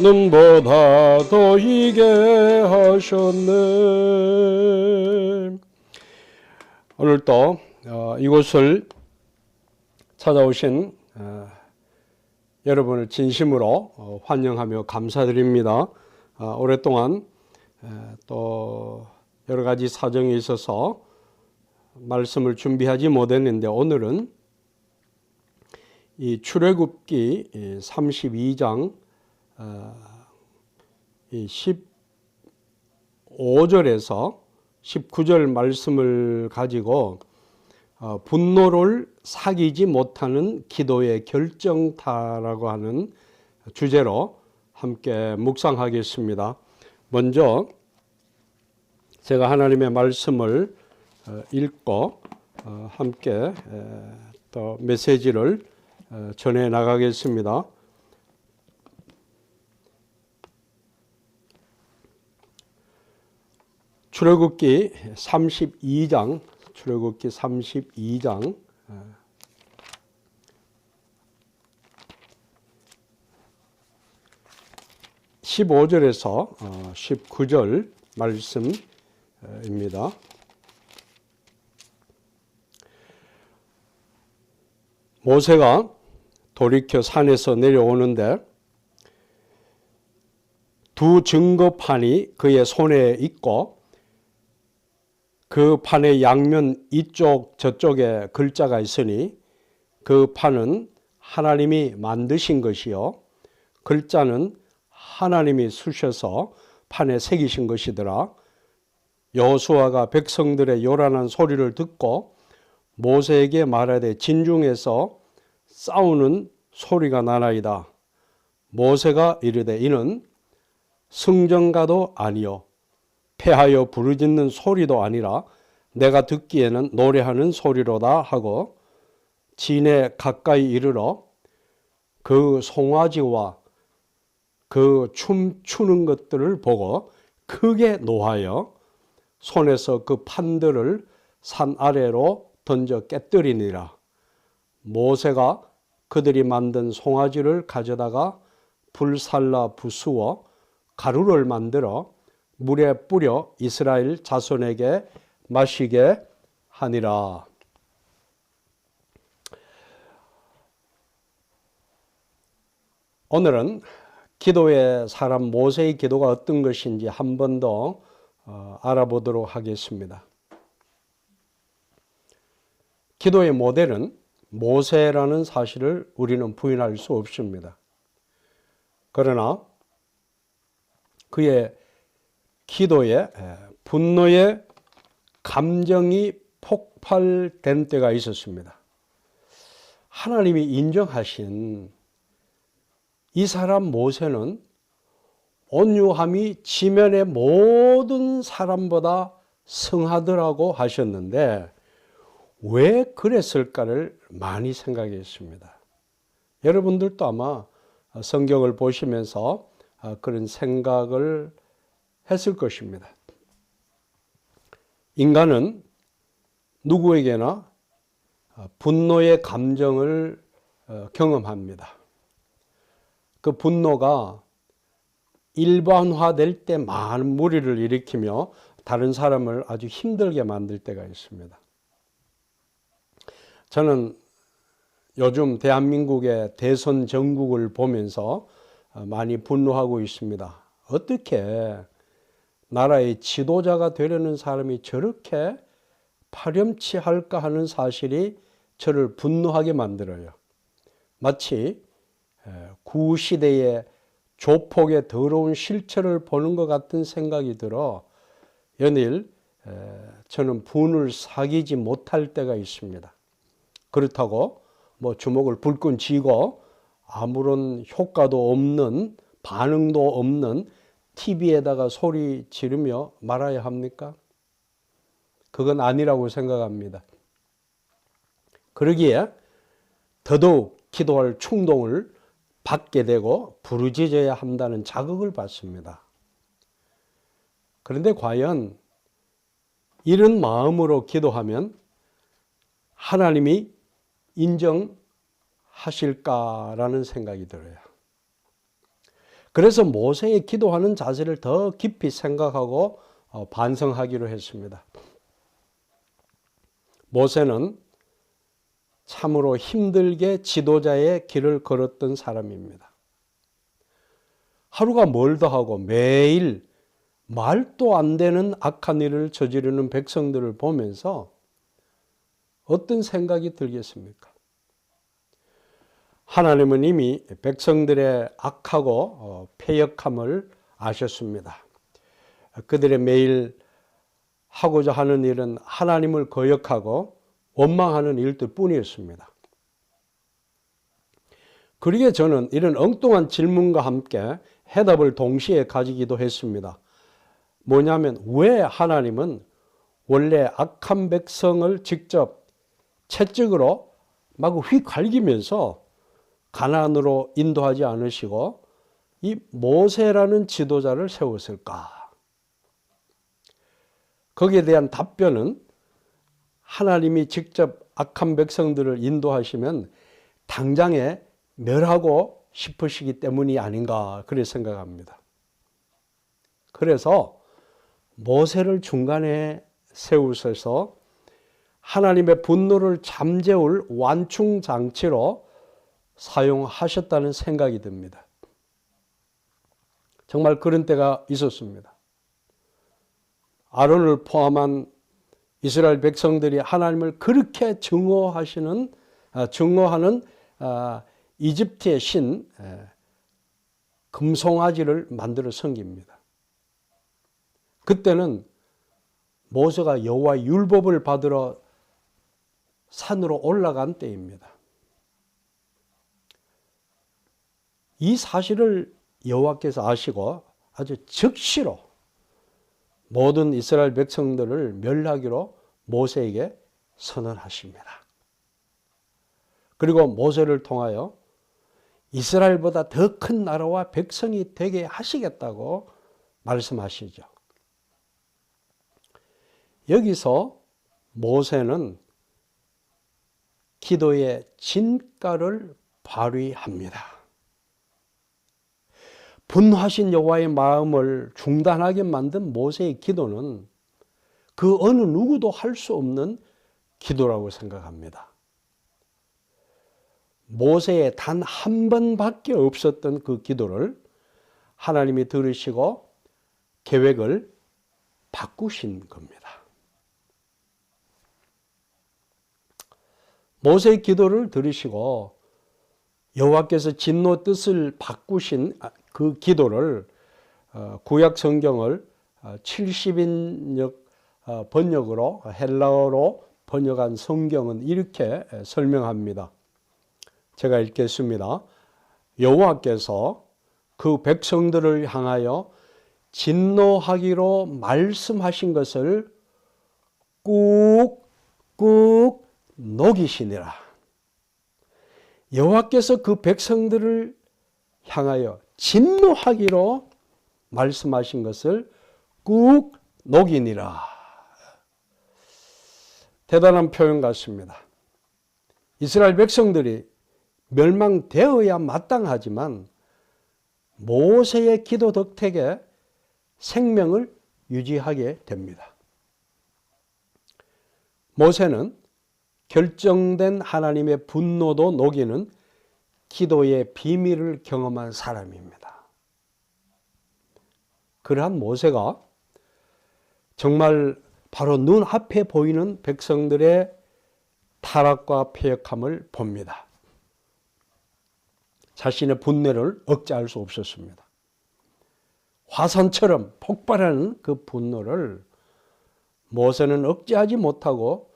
눈보다 더 희게 하셨네. 오늘도 어, 이곳을 찾아오신 어, 여러분을 진심으로 어, 환영하며 감사드립니다. 어, 오랫동안 에, 또 여러 가지 사정이 있어서 말씀을 준비하지 못했는데 오늘은 이 출애굽기 32장 어, 이 15절에서 19절 말씀을 가지고 어, 분노를 사귀지 못하는 기도의 결정타라고 하는 주제로 함께 묵상하겠습니다. 먼저 제가 하나님의 말씀을 어, 읽고 어, 함께 에, 또 메시지를 어, 전해 나가겠습니다. 출애굽기 32장 출애굽기 32장 15절에서 19절 말씀입니다. 모세가 돌이켜 산에서 내려오는데 두 증거판이 그의 손에 있고 그 판의 양면 이쪽 저쪽에 글자가 있으니 그 판은 하나님이 만드신 것이요 글자는 하나님이 쓰셔서 판에 새기신 것이더라. 여호수아가 백성들의 요란한 소리를 듣고 모세에게 말하되 진중에서 싸우는 소리가 나나이다. 모세가 이르되 이는 승전가도 아니요 패하여 부르짖는 소리도 아니라 내가 듣기에는 노래하는 소리로다 하고 진에 가까이 이르러 그 송아지와 그 춤추는 것들을 보고 크게 노하여 손에서 그 판들을 산 아래로 던져 깨뜨리니라. 모세가 그들이 만든 송아지를 가져다가 불살라 부수어 가루를 만들어 물에 뿌려 이스라엘 자손에게 마시게 하니라. 오늘은 기도의 사람 모세의 기도가 어떤 것인지 한 번더 어, 알아보도록 하겠습니다. 기도의 모델은 모세라는 사실을 우리는 부인할 수 없습니다. 그러나 그의 기도에 분노의 감정이 폭발된 때가 있었습니다. 하나님이 인정하신 이 사람 모세는 온유함이 지면의 모든 사람보다 성하더라고 하셨는데 왜 그랬을까를 많이 생각했습니다. 여러분들도 아마 성경을 보시면서 그런 생각을 했을 것입니다. 인간은 누구에게나 분노의 감정을 경험합니다. 그 분노가 일반화될 때 많은 무리를 일으키며 다른 사람을 아주 힘들게 만들 때가 있습니다. 저는 요즘 대한민국의 대선 정국을 보면서 많이 분노하고 있습니다. 어떻게 나라의 지도자가 되려는 사람이 저렇게 파렴치할까 하는 사실이 저를 분노하게 만들어요. 마치 구시대의 조폭의 더러운 실체를 보는 것 같은 생각이 들어 연일 저는 분을 사귀지 못할 때가 있습니다. 그렇다고 뭐 주먹을 불끈 쥐고 아무런 효과도 없는 반응도 없는 TV에다가 소리 지르며 말아야 합니까? 그건 아니라고 생각합니다. 그러기에 더더욱 기도할 충동을 받게 되고 부르짖어야 한다는 자극을 받습니다. 그런데 과연 이런 마음으로 기도하면 하나님이 인정하실까라는 생각이 들어요. 그래서 모세의 기도하는 자세를 더 깊이 생각하고 어, 반성하기로 했습니다. 모세는 참으로 힘들게 지도자의 길을 걸었던 사람입니다. 하루가 멀다 하고 매일 말도 안 되는 악한 일을 저지르는 백성들을 보면서 어떤 생각이 들겠습니까? 하나님은 이미 백성들의 악하고 어, 패역함을 아셨습니다. 그들의 매일 하고자 하는 일은 하나님을 거역하고 원망하는 일들 뿐이었습니다. 그러기에 저는 이런 엉뚱한 질문과 함께 해답을 동시에 가지기도 했습니다. 뭐냐면 왜 하나님은 원래 악한 백성을 직접 채찍으로 막 휘갈기면서 가난으로 인도하지 않으시고 이 모세라는 지도자를 세웠을까? 거기에 대한 답변은 하나님이 직접 악한 백성들을 인도하시면 당장에 멸하고 싶으시기 때문이 아닌가 그렇게 생각합니다. 그래서 모세를 중간에 세우셔서 하나님의 분노를 잠재울 완충 장치로 사용하셨다는 생각이 듭니다. 정말 그런 때가 있었습니다. 아론을 포함한 이스라엘 백성들이 하나님을 그렇게 증오하시는 아, 증오하는 아, 이집트의 신 금송아지를 만들어 섬깁니다. 그때는 모세가 여호와 율법을 받으러 산으로 올라간 때입니다. 이 사실을 여호와께서 아시고 아주 즉시로 모든 이스라엘 백성들을 멸하기로 모세에게 선언하십니다. 그리고 모세를 통하여 이스라엘보다 더 큰 나라와 백성이 되게 하시겠다고 말씀하시죠. 여기서 모세는 기도의 진가를 발휘합니다. 분하신 여호와의 마음을 중단하게 만든 모세의 기도는 그 어느 누구도 할 수 없는 기도라고 생각합니다. 모세의 단 한 번밖에 없었던 그 기도를 하나님이 들으시고 계획을 바꾸신 겁니다. 모세의 기도를 들으시고 여호와께서 진노 뜻을 바꾸신 그 기도를 어, 구약 성경을 70인역 어, 어, 번역으로 헬라어로 번역한 성경은 이렇게 설명합니다. 제가 읽겠습니다. 여호와께서 그 백성들을 향하여 진노하기로 말씀하신 것을 꾹꾹 녹이시니라. 여호와께서 그 백성들을 향하여 진노하기로 말씀하신 것을 꾹 녹이니라. 대단한 표현 같습니다. 이스라엘 백성들이 멸망되어야 마땅하지만 모세의 기도 덕택에 생명을 유지하게 됩니다. 모세는 결정된 하나님의 분노도 녹이는 기도의 비밀을 경험한 사람입니다. 그러한 모세가 정말 바로 눈앞에 보이는 백성들의 타락과 폐역함을 봅니다. 자신의 분노를 억제할 수 없었습니다. 화산처럼 폭발하는 그 분노를 모세는 억제하지 못하고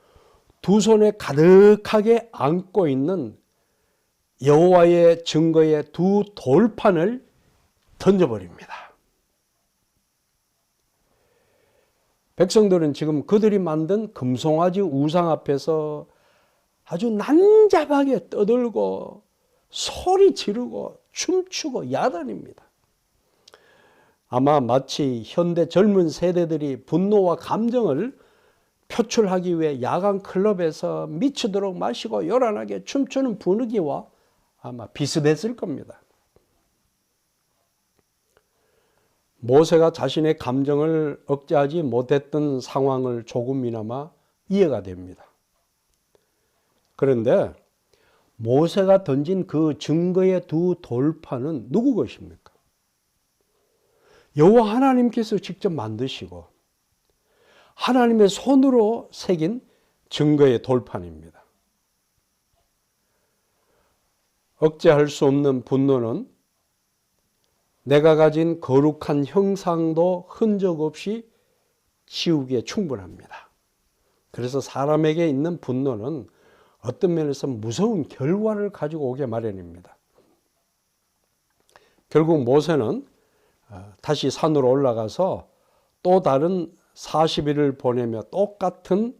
두 손에 가득하게 안고 있는 여호와의 증거의 두 돌판을 던져버립니다. 백성들은 지금 그들이 만든 금송아지 우상 앞에서 아주 난잡하게 떠들고 소리 지르고 춤추고 야단입니다. 아마 마치 현대 젊은 세대들이 분노와 감정을 표출하기 위해 야간 클럽에서 미치도록 마시고 요란하게 춤추는 분위기와 아마 비슷했을 겁니다. 모세가 자신의 감정을 억제하지 못했던 상황을 조금이나마 이해가 됩니다. 그런데 모세가 던진 그 증거의 두 돌파는 누구 것입니까? 여호와 하나님께서 직접 만드시고 하나님의 손으로 새긴 증거의 돌판입니다. 억제할 수 없는 분노는 내가 가진 거룩한 형상도 흔적 없이 지우기에 충분합니다. 그래서 사람에게 있는 분노는 어떤 면에서 무서운 결과를 가지고 오게 마련입니다. 결국 모세는 어, 다시 산으로 올라가서 또 다른 40일을 보내며 똑같은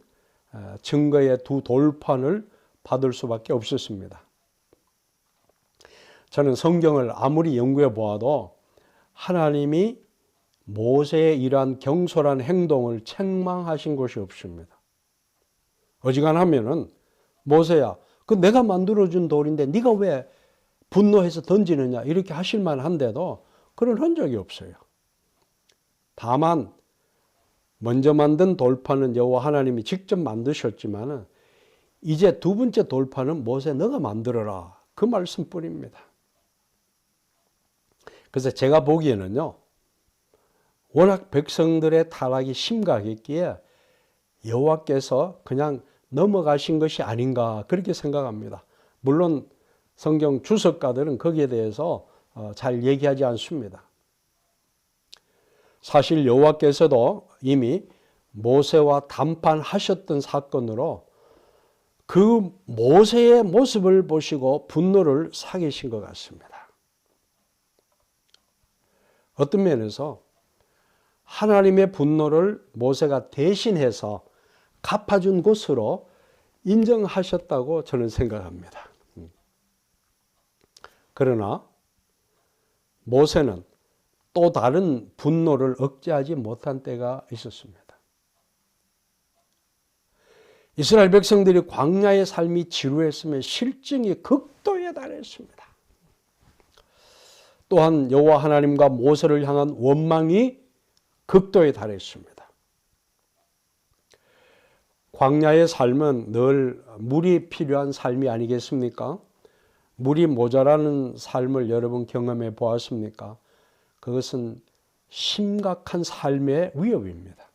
어, 증거의 두 돌판을 받을 수밖에 없었습니다. 저는 성경을 아무리 연구해 보아도 하나님이 모세의 이러한 경솔한 행동을 책망하신 것이 없습니다. 어지간하면은 모세야, 그 내가 만들어준 돌인데 네가 왜 분노해서 던지느냐 이렇게 하실 만 한데도 그런 흔적이 없어요. 다만 먼저 만든 돌판은 여호와 하나님이 직접 만드셨지만은 이제 두 번째 돌판은 모세 너가 만들어라 그 말씀뿐입니다. 그래서 제가 보기에는요 워낙 백성들의 타락이 심각했기에 여호와께서 그냥 넘어가신 것이 아닌가 그렇게 생각합니다. 물론 성경 주석가들은 거기에 대해서 어, 잘 얘기하지 않습니다. 사실 여호와께서도 이미 모세와 담판하셨던 사건으로 그 모세의 모습을 보시고 분노를 사계신 것 같습니다. 어떤 면에서 하나님의 분노를 모세가 대신해서 갚아준 것으로 인정하셨다고 저는 생각합니다. 그러나 모세는 또 다른 분노를 억제하지 못한 때가 있었습니다. 이스라엘 백성들이 광야의 삶이 지루했으면 실증이 극도에 달했습니다. 또한 여호와 하나님과 모세를 향한 원망이 극도에 달했습니다. 광야의 삶은 늘 물이 필요한 삶이 아니겠습니까? 물이 모자라는 삶을 여러분 경험해 보았습니까? 그것은 심각한 삶의 위협입니다.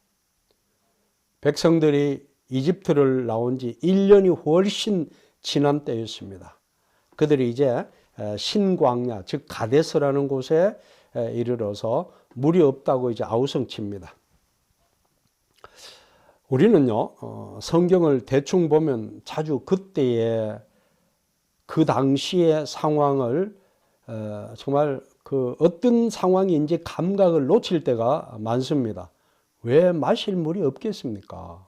백성들이 이집트를 나온 지 1년이 훨씬 지난 때였습니다. 그들이 이제 신광야, 즉 가데스라는 곳에 이르러서 물이 없다고 이제 아우성칩니다. 우리는요, 어, 성경을 대충 보면 자주 그때의 그 당시의 상황을 어, 정말 그 어떤 상황인지 감각을 놓칠 때가 많습니다. 왜 마실 물이 없겠습니까?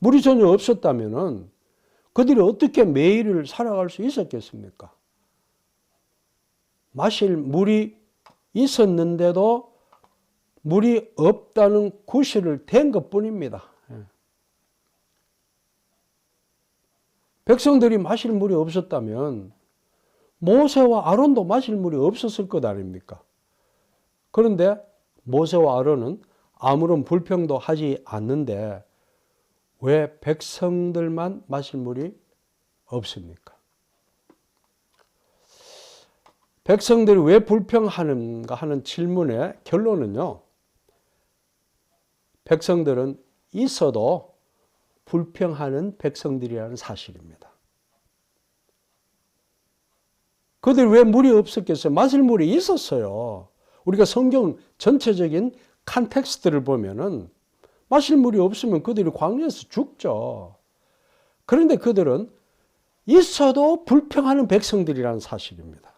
물이 전혀 없었다면은 그들이 어떻게 매일을 살아갈 수 있었겠습니까? 마실 물이 있었는데도 물이 없다는 구실을 댄 것 뿐입니다. 예. 백성들이 마실 물이 없었다면 모세와 아론도 마실 물이 없었을 것 아닙니까? 그런데 모세와 아론은 아무런 불평도 하지 않는데 왜 백성들만 마실 물이 없습니까? 백성들이 왜 불평하는가 하는 질문의 결론은요. 백성들은 있어도 불평하는 백성들이라는 사실입니다. 그들 왜 물이 없었겠어요? 마실 물이 있었어요. 우리가 성경 전체적인 컨텍스트를 보면은 마실 물이 없으면 그들이 광야에서 죽죠. 그런데 그들은 있어도 불평하는 백성들이라는 사실입니다.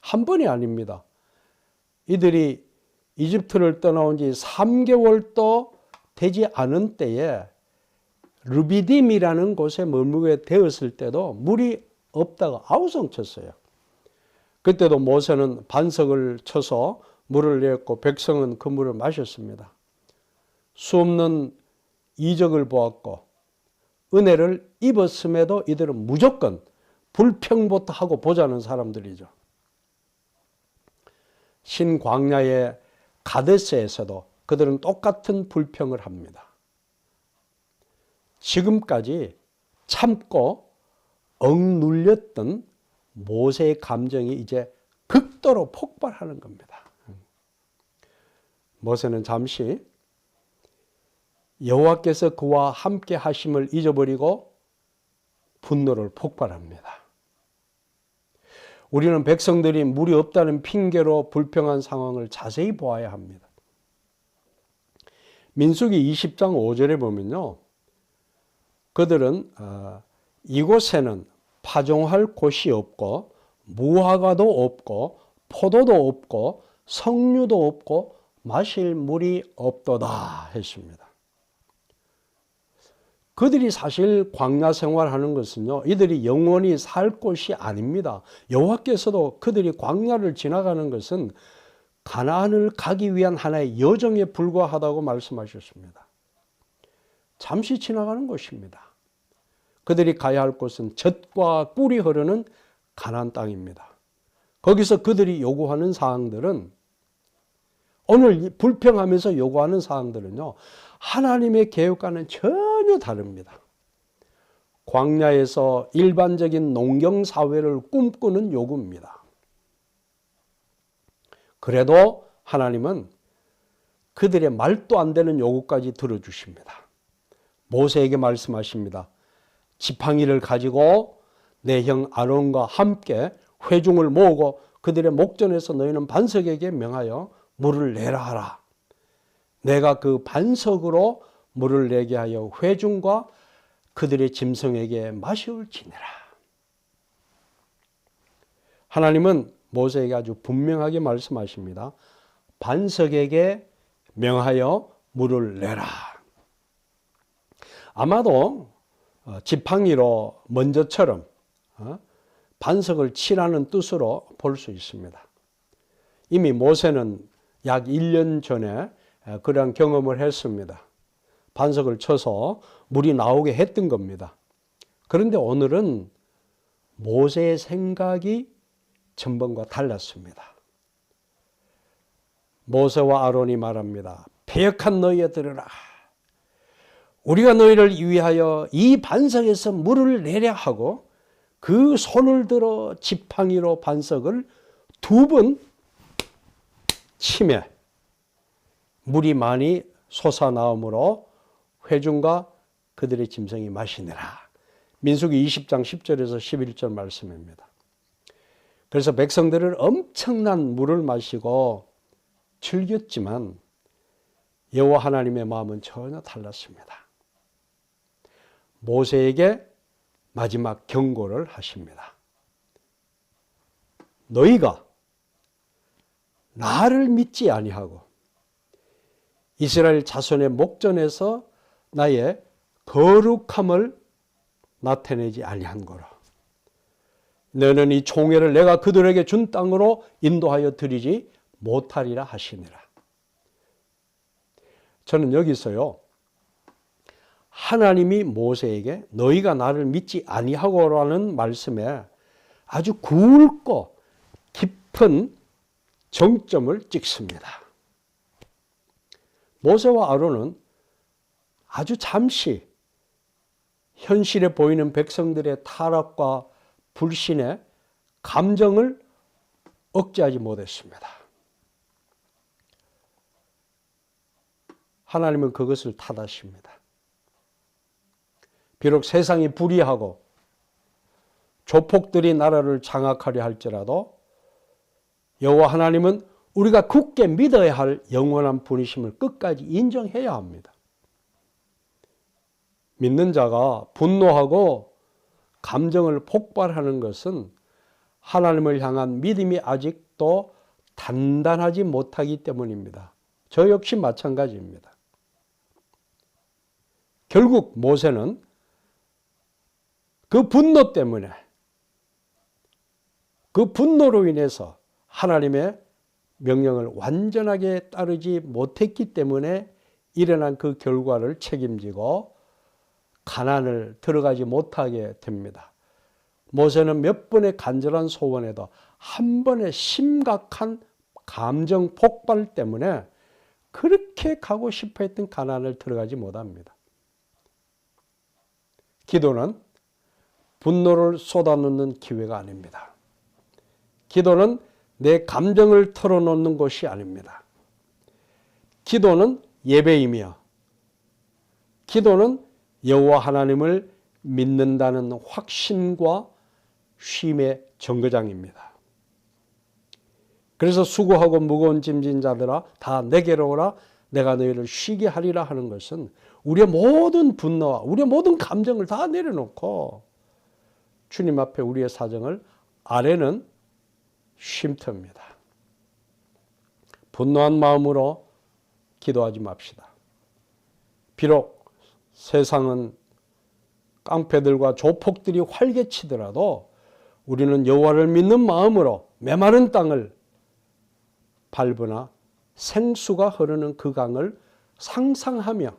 한 번이 아닙니다. 이들이 이집트를 떠나온 지 3개월도 되지 않은 때에 르비딤이라는 곳에 머무게 되었을 때도 물이 없다가 아우성 쳤어요. 그때도 모세는 반석을 쳐서 물을 내었고 백성은 그 물을 마셨습니다. 수없는 이적을 보았고 은혜를 입었음에도 이들은 무조건 불평부터 하고 보자는 사람들이죠. 신광야의 가데스에서도 그들은 똑같은 불평을 합니다. 지금까지 참고 억눌렸던 모세의 감정이 이제 극도로 폭발하는 겁니다. 모세는 잠시 여호와께서 그와 함께 하심을 잊어버리고 분노를 폭발합니다. 우리는 백성들이 물이 없다는 핑계로 불평한 상황을 자세히 보아야 합니다. 민수기 20장 5절에 보면요. 그들은 어, 이곳에는 파종할 곳이 없고 무화과도 없고 포도도 없고 석류도 없고 마실 물이 없도다 했습니다. 그들이 사실 광야 생활하는 것은요. 이들이 영원히 살 곳이 아닙니다. 여호와께서도 그들이 광야를 지나가는 것은 가나안을 가기 위한 하나의 여정에 불과하다고 말씀하셨습니다. 잠시 지나가는 곳입니다. 그들이 가야 할 곳은 젖과 꿀이 흐르는 가나안 땅입니다. 거기서 그들이 요구하는 사항들은 오늘 불평하면서 요구하는 사항들은요. 하나님의 계획과는 전 혀 다릅니다. 광야에서 일반적인 농경 사회를 꿈꾸는 요구입니다. 그래도 하나님은 그들의 말도 안 되는 요구까지 들어주십니다. 모세에게 말씀하십니다. 지팡이를 가지고 내 형 아론과 함께 회중을 모으고 그들의 목전에서 너희는 반석에게 명하여 물을 내라 하라. 내가 그 반석으로 물을 내게 하여 회중과 그들의 짐승에게 마시올지니라. 하나님은 모세에게 아주 분명하게 말씀하십니다. 반석에게 명하여 물을 내라. 아마도 어, 지팡이로 먼저처럼 어, 반석을 치라는 뜻으로 볼 수 있습니다. 이미 모세는 약 1년 전에 그러한 경험을 했습니다. 반석을 쳐서 물이 나오게 했던 겁니다. 그런데 오늘은 모세의 생각이 전번과 달랐습니다. 모세와 아론이 말합니다. 배역한 너희에 들으라. 우리가 너희를 위하여 이 반석에서 물을 내려 하고 그 손을 들어 지팡이로 반석을 두 번 치매 물이 많이 솟아나오므로 회중과 그들의 짐승이 마시느라. 민수기 20장 10절에서 11절 말씀입니다. 그래서 백성들은 엄청난 물을 마시고 즐겼지만 여호와 하나님의 마음은 전혀 달랐습니다. 모세에게 마지막 경고를 하십니다. 너희가 나를 믿지 아니하고 이스라엘 자손의 목전에서 나의 거룩함을 나타내지 아니한 거라. 너는 이 총회를 내가 그들에게 준 땅으로 인도하여 드리지 못하리라 하시니라. 저는 여기서요. 하나님이 모세에게 너희가 나를 믿지 아니하고라는 말씀에 아주 굵고 깊은 정점을 찍습니다. 모세와 아론은 아주 잠시 현실에 보이는 백성들의 타락과 불신의 감정을 억제하지 못했습니다. 하나님은 그것을 탓하십니다. 비록 세상이 불의하고 조폭들이 나라를 장악하려 할지라도 여호와 하나님은 우리가 굳게 믿어야 할 영원한 분이심을 끝까지 인정해야 합니다. 믿는 자가 분노하고 감정을 폭발하는 것은 하나님을 향한 믿음이 아직도 단단하지 못하기 때문입니다. 저 역시 마찬가지입니다. 결국 모세는 그 분노 때문에 그 분노로 인해서 하나님의 명령을 완전하게 따르지 못했기 때문에 일어난 그 결과를 책임지고 가난을 들어가지 못하게 됩니다. 모세는 몇 번의 간절한 소원에도 한 번의 심각한 감정 폭발 때문에 그렇게 가고 싶어 했던 가난을 들어가지 못합니다. 기도는 분노를 쏟아놓는 기회가 아닙니다. 기도는 내 감정을 털어놓는 것이 아닙니다. 기도는 예배이며 기도는 여호와 하나님을 믿는다는 확신과 쉼의 정거장입니다. 그래서 수고하고 무거운 짐진 자들아 다 내게로 오라 내가 너희를 쉬게 하리라 하는 것은 우리의 모든 분노와 우리의 모든 감정을 다 내려놓고 주님 앞에 우리의 사정을 아래는 쉼터입니다. 분노한 마음으로 기도하지 맙시다. 비록 세상은 깡패들과 조폭들이 활개치더라도 우리는 여호와를 믿는 마음으로 메마른 땅을 밟으나 생수가 흐르는 그 강을 상상하며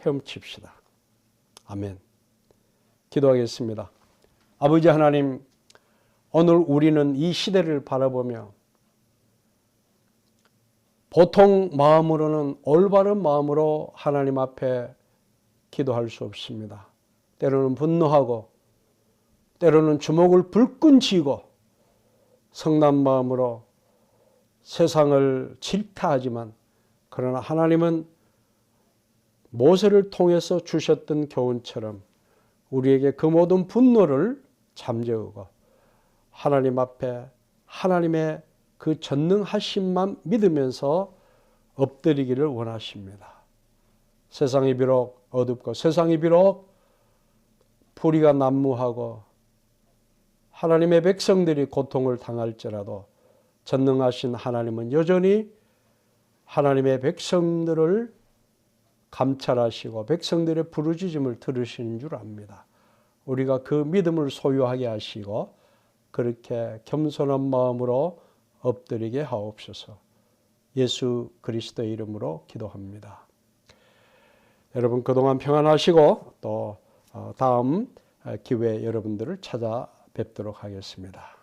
헤엄칩시다. 아멘. 기도하겠습니다. 아버지 하나님, 오늘 우리는 이 시대를 바라보며 보통 마음으로는 올바른 마음으로 하나님 앞에 기도할 수 없습니다. 때로는 분노하고 때로는 주먹을 불끈 쥐고 성난 마음으로 세상을 질타하지만 그러나 하나님은 모세를 통해서 주셨던 교훈처럼 우리에게 그 모든 분노를 잠재우고 하나님 앞에 하나님의 그 전능하심만 믿으면서 엎드리기를 원하십니다. 세상이 비록 어둡고 세상이 비록 불의가 난무하고 하나님의 백성들이 고통을 당할지라도 전능하신 하나님은 여전히 하나님의 백성들을 감찰하시고 백성들의 부르짖음을 들으시는 줄 압니다. 우리가 그 믿음을 소유하게 하시고 그렇게 겸손한 마음으로 엎드리게 하옵소서. 예수 그리스도의 이름으로 기도합니다. 여러분 그동안 평안하시고 또 어, 다음 기회 여러분들을 찾아뵙도록 하겠습니다.